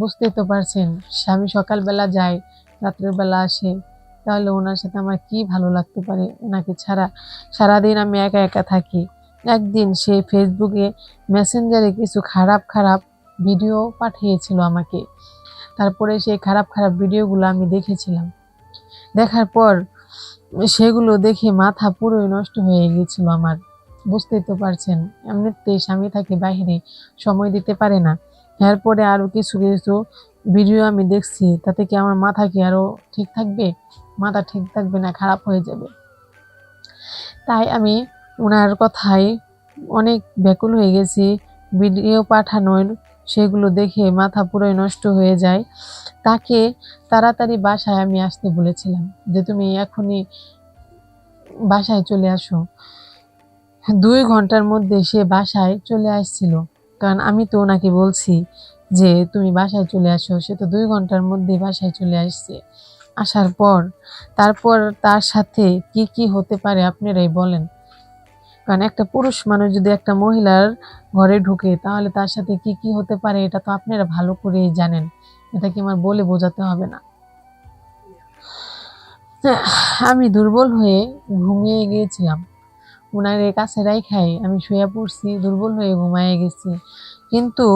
বুঝতেই তো পারছেন, স্বামী সকালবেলা যায়, রাত্রের বেলা আসে, তাহলে ওনার সাথে আমার কি ভালো লাগতে পারে? ওনাকে ছাড়া সারাদিন আমি একা একা থাকি। একদিন সে ফেসবুকে মেসেঞ্জারে কিছু খারাপ খারাপ ভিডিও পাঠিয়েছিল আমাকে। তারপরে সেই খারাপ খারাপ ভিডিওগুলো আমি দেখেছিলাম। দেখার পর সেগুলো দেখে মাথা পুরোই নষ্ট হয়ে গিয়েছিল আমার। বুঝতেই তো পারছেন, এমনিতেই স্বামী থাকে বাইরে সময় দিতে পারে না। এরপরে আরও কিছু কিছু ভিডিও আমি দেখছি, তাতে কি আমার মাথা কি আরও ঠিক থাকবে? মাথা ঠিক থাকবে না, খারাপ হয়ে যাবে। তাই আমি ওনার কথায় অনেক ব্যাকুল হয়ে গেছি। ভিডিও পাঠানোর সেগুলো দেখে মাথা পুরোই নষ্ট হয়ে যায়। তাকে তাড়াতাড়ি বাসায় আমি আসতে বলেছিলাম যে, তুমি এখনই বাসায় চলে আসো। দুই ঘণ্টার মধ্যে সে বাসায় চলে আসছিল। কারণ আমি তো ওনাকে বলছি যে, তুমি বাসায় চলে আসো। সে তো দুই ঘণ্টার মধ্যে বাসায় চলে আসছে। আসার পর, তারপর তার সাথে কি কি হতে পারে আপনারাই বলেন। কারণ একটা পুরুষ মানুষ যদি একটা মহিলার ঘরে ঢুকে, তাহলে তার সাথে কি কি হতে পারে এটা তো আপনারা ভালো করেই জানেন। এটা কি আমার বলে বোঝাতে হবে না। আমি দুর্বল হয়ে ঘুমিয়ে গিয়েছিলাম। ওনার কাছে রাইখাই, আমি শুয়ে পড়ছি, দুর্বল হয়ে ঘুমায় গেছি। কিন্তু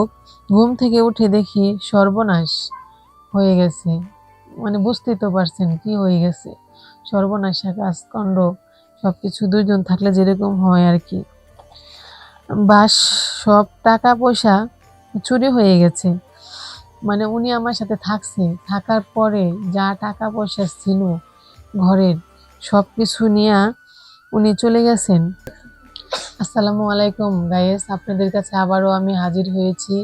ঘুম থেকে উঠে দেখি সর্বনাশ হয়ে গেছে। মানে বুঝতেই তো পারছেন কি হয়ে গেছে। সর্বনাশা কাজকণ্ড সব কিছু দুজন থাকলে যেরকম হয় আর কি। বাস, সব টাকা পয়সা চুরি হয়ে গেছে। মানে উনি আমার সাথে থাকছে। থাকার পরে যা টাকা পয়সা ছিল ঘরের সব কিছু নিয়ে উনি চলে গেছেন। আসসালামু আলাইকুম গাইস আপনাদের কাছে আবারও আমি হাজির হয়েছি।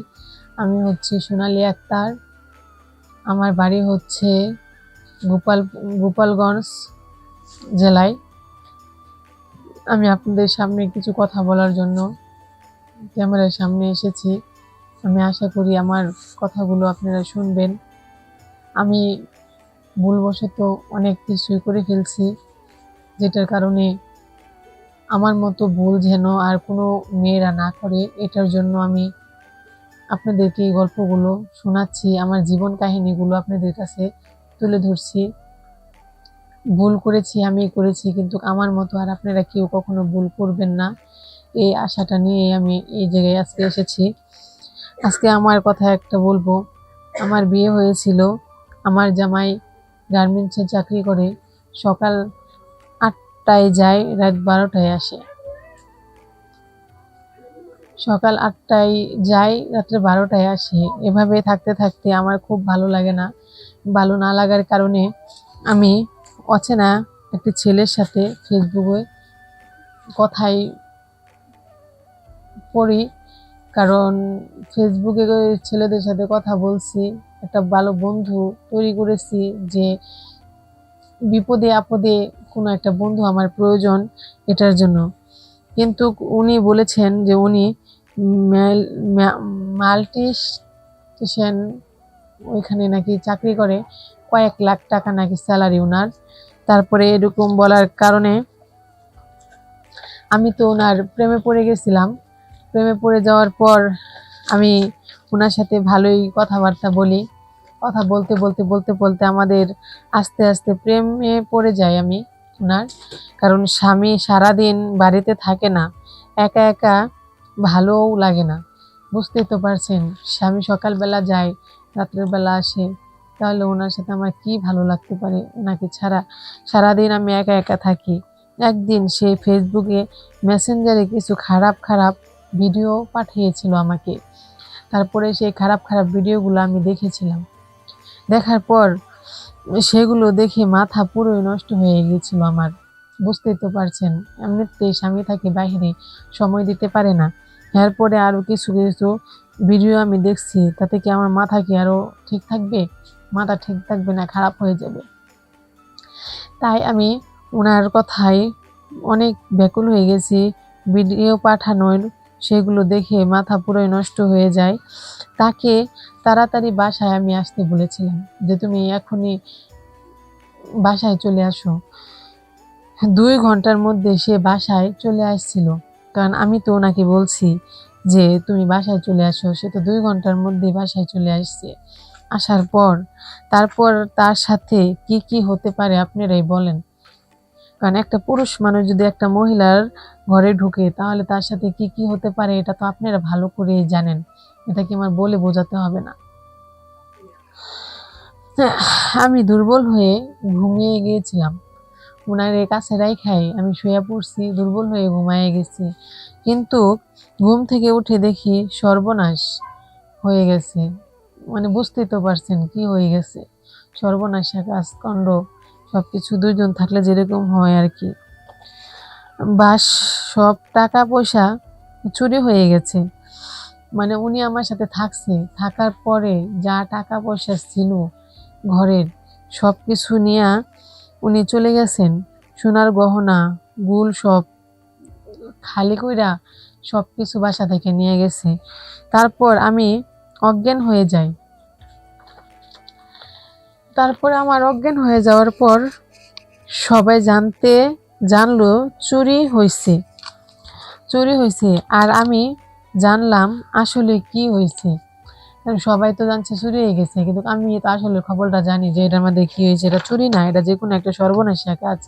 আমি হচ্ছি সোনালী আক্তার। আমার বাড়ি হচ্ছে গোপাল, গোপালগঞ্জ জেলায়। আমি আপনাদের সামনে কিছু কথা বলার জন্য ক্যামেরার সামনে এসেছি। আমি আশা করি আমার কথাগুলো আপনারা শুনবেন। আমি ভুলবশত অনেক কিছুই করে ফেলছি, যেটার কারণে আমার মতো ভুল যেন আর কোনো মেয়েরা না করে, এটার জন্য আমি আপনাদেরকে এই গল্পগুলো শোনাচ্ছি, আমার জীবন কাহিনীগুলো আপনাদের কাছে তুলে ধরছি। ভুল করেছি, আমি করেছি, কিন্তু আমার মতো আর আপনারা কেউ কখনো ভুল করবেন না। এই আশাটা নিয়ে আমি এই জায়গায় আজকে এসেছি। আজকে আমার কথা একটা বলব, আমার বিয়ে হয়েছিল, আমার জামাই গার্মেন্টসে চাকরি করে, সকাল আটটায় যায়, রাত বারোটায় আসে। সকাল আটটায় যাই রাত্রে বারোটায় আসে। এভাবে থাকতে থাকতে আমার খুব ভালো লাগে না। ভালো না লাগার কারণে আমি অচেনা একটি ছেলের সাথে ফেসবুকে কথাই পড়ি। কারণ ফেসবুকে ছেলেদের সাথে কথা বলছি, একটা ভালো বন্ধু তৈরি করেছি যে বিপদে আপদে কোনো একটা বন্ধু আমার প্রয়োজন এটার জন্য। কিন্তু উনি বলেছেন যে উনি মাল্টি স্টেশন ওইখানে নাকি চাকরি করে, কয়েক লাখ টাকা নাকি স্যালারি ওনার তারপরে এরকম বলার কারণে আমি তো ওনার প্রেমে পড়ে গেছিলাম। প্রেমে পড়ে যাওয়ার পর আমি ওনার সাথে ভালোই কথাবার্তা বলি। কথা বলতে বলতে বলতে বলতে আমাদের আস্তে আস্তে প্রেমে পড়ে যাই আমি ওনার। কারণ স্বামী সারাদিন বাড়িতে থাকে না, একা একা ভালোও লাগে না। বুঝতেই তো পারছেন, স্বামী সকালবেলা যায় রাত্রের বেলা আসে, তাহলে ওনার সাথে আমার কি ভালো লাগতে পারে? ওনাকে ছাড়া সারাদিন আমি একা একা থাকি। একদিন সে ফেসবুকে মেসেঞ্জারে কিছু খারাপ খারাপ ভিডিও পাঠিয়েছিল আমাকে। তারপরে সেই খারাপ খারাপ ভিডিওগুলো আমি দেখেছিলাম। দেখার পর সেগুলো দেখে মাথা পুরোই নষ্ট হয়ে গিয়েছিল আমার। বুঝতেই তো পারছেন, এমনিতেই স্বামী থাকে বাইরে, সময় দিতে পারে না। এরপরে আরও কিছু কিছু ভিডিও আমি দেখছি, তাতে কি আমার মাথা কি আরও ঠিক থাকবে? মাথা ঠিক থাকবে না, খারাপ হয়ে যাবে। তাই আমি ওনার কথায় অনেক ব্যাকুল হয়ে গেছি ভিডিও পাঠানোর সেগুলো দেখে মাথা পুরোই নষ্ট হয়ে যায়। তাকে তাড়াতাড়ি বাসায় আমি আসতে বলেছিলাম যে, তুমি এখনই বাসায় চলে আসো। দুই ঘণ্টার মধ্যে সে বাসায় চলে আসছিল। কারণ আমি তো ওনাকে বলছি যে, তুমি বাসায় চলে আসো। সে তো দুই ঘণ্টার মধ্যে বাসায় চলে আসছে। আসার পর, তারপর তার সাথে কি কি হতে পারে আপনারাই বলেন। কারণ একটা পুরুষ মানুষ যদি একটা মহিলার ঘরে ঢুকে, তাহলে তার সাথে কি কি হতে পারে? এটা তো আপনারা ভালো করেই জানেন। এটা কি আমার বলে বোঝাতে হবে না? আমি দুর্বল হয়ে ঘুমিয়ে গিয়েছিলাম উনার কাছে রাই খাই আমি শুয়ে পড়ছি, দুর্বল হয়ে ঘুমায়ে গেছি। কিন্তু ঘুম থেকে উঠে দেখি সর্বনাশ হয়ে গেছে। মানে বুঝতেই তো পারছেন কি হয়ে গেছে। সর্বনাশা কাজকণ্ড সব কিছু দুইজন থাকলে যেরকম হয় আর কি। বাস, সব টাকা পয়সা চুরি হয়ে গেছে। মানে উনি আমার সাথে থাকছে। থাকার পরে যা টাকা পয়সা ছিল ঘরের সব কিছু নিয়ে উনি চলে গেছেন। সোনার গহনা, গুল সব খালি কইরা সব কিছু বাসা থেকে নিয়ে গেছে। তারপর আমি অজ্ঞান হয়ে যাই। তারপর আমার অজ্ঞান হয়ে যাওয়ার পর সবাই জানতে জানলো চুরি হয়েছে চুরি হয়েছে আর আমি জানলাম আসলে কি হয়েছে সবাই তো জানছে চুরি হয়ে গেছে, কিন্তু আমি তো আসলে খবরটা জানি যে এটার মধ্যে কি হয়েছে এটা চুরি না, এটা যে কোনো একটা সর্বনাশা কাজ।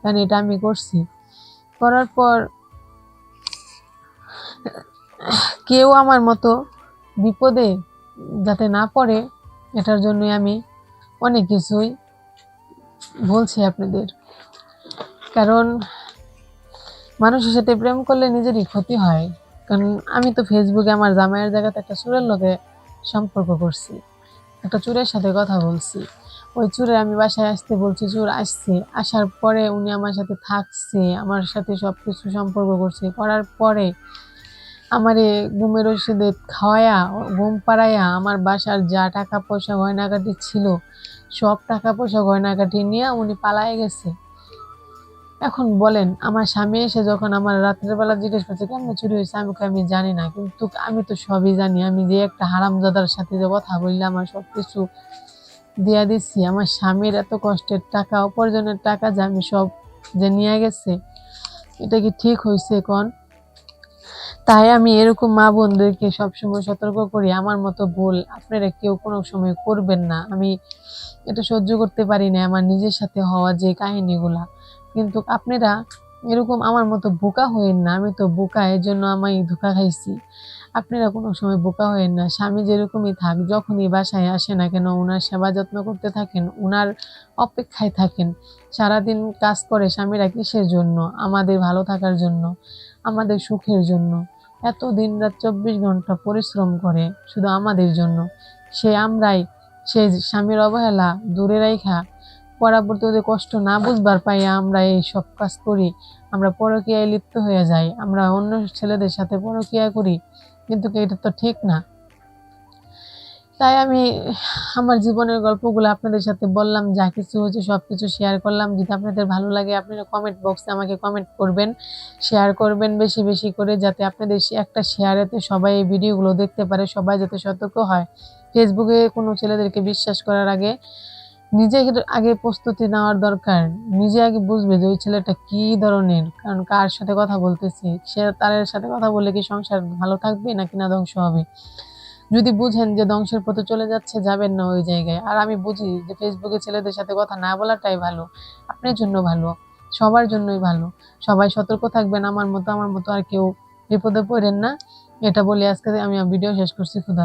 কারণ এটা আমি করছি। করার পর কেউ আমার মতো বিপদে যাতে না পড়ে, এটার জন্যই আমি অনেক কিছুই বলছি আপনাদের। কারণ মানুষের সাথে প্রেম করলে নিজেরই ক্ষতি হয়। কারণ আমি তো ফেসবুকে আমার জামাইয়ের জায়গাতে একটা চুরের লোকে সম্পর্ক করছি। একটা চুরের সাথে কথা বলছি। ওই চুরে আমি বাসায় আসতে বলছি, চুর, আসছে। আসার পরে উনি আমার সাথে থাকছে, আমার সাথে সব কিছু সম্পর্ক করছে। করার পরে আমারে ঘুমের ওষুধে খাওয়ায়া, ঘুম পাড়াইয়া আমার বাসার যা টাকা পয়সা গয়নাগাটি ছিল, সব টাকা পয়সা গয়নাগাটি নিয়ে উনি পালায় গেছে। এখন বলেন, আমার স্বামী এসে যখন আমার রাত্রের বেলা জিজ্ঞেস করছে, কেমন চুরি হয়েছে? আমি আমি জানি না, কিন্তু আমি তো সবই জানি। আমি যে একটা হারামজাদার সাথে যে কথা বললে আমার সব কিছু দিয়া দিচ্ছি আমার স্বামীর এত কষ্টের টাকা, উপার্জনের টাকা যে আমি সব যে নিয়ে গেছে, এটা কি ঠিক হয়েছে কোন? তাই আমি এরকম মা বোনদেরকে সবসময় সতর্ক করি। আমার মতো ভুল আপনারা কেউ কোনো সময় করবেন না। আমি এটা সহ্য করতে পারি না আমার নিজের সাথে হওয়া যে কাহিনীগুলা। কিন্তু আপনারা এরকম আমার মতো বোকা হইেন না। আমি তো বোকা এর জন্য আমি ধোকা খাইছি। আপনারা কোনো সময় বোকা হইেন না। স্বামী যেরকমই থাক, যখনই বাসায় আসে না কেন ওনার সেবা যত্ন করতে থাকেন ওনার অপেক্ষায় থাকেন। সারাদিন কাজ করে স্বামীরা কিসের জন্য? আমাদের ভালো থাকার জন্য, আমাদের সুখের জন্য। এত দিন রাত চব্বিশ ঘণ্টা পরিশ্রম করে শুধু আমাদের জন্য। সে আমরাই, সে স্বামীর অবহেলা দূরে রাইখা পরাবর্তীদের কষ্ট না বুঝবার পাই আমরা এই সব কাজ করি। আমরা পরকীয়ায় লিপ্ত হয়ে যাই, আমরা অন্য ছেলেদের সাথে পরকীয়া করি। কিন্তু এটা তো ঠিক না। তাই আমি আমার জীবনের গল্পগুলো আপনাদের সাথে বললাম, যা কিছু হচ্ছে সব কিছু শেয়ার করলাম। যদি আপনাদের ভালো লাগে, আপনারা কমেন্ট বক্সে আমাকে কমেন্ট করবেন। শেয়ার করবেন বেশি বেশি করে, যাতে আপনাদের একটা শেয়ারেতে সবাই এই ভিডিওগুলো দেখতে পারে, সবাই যাতে সতর্ক হয়। ফেসবুকে কোনো ছেলেদেরকে বিশ্বাস করার আগে নিজে আগে প্রস্তুতি নেওয়ার দরকার। নিজে আগে বুঝবে যে ওই ছেলেটা কি ধরনের, কারণ কার সাথে কথা বলতেছে? সে তার সাথে কথা বললে কি সংসার ভালো থাকবে, নাকি না ধ্বংস হবে? যদি বুঝেন যে ধ্বংসের পথে চলে যাচ্ছে, যাবেন না ওই জায়গায়। আর আমি বুঝি যে ফেসবুকে ছেলেদের সাথে কথা না বলাটাই ভালো। আপনার জন্য ভালো। সবার জন্যই ভালো। সবাই সতর্ক থাকবেন আমার মতো আমার মতো আর কেউ বিপদে পড়েন না। এটা বলে আজকে আমি ভিডিও শেষ করছি। খুদা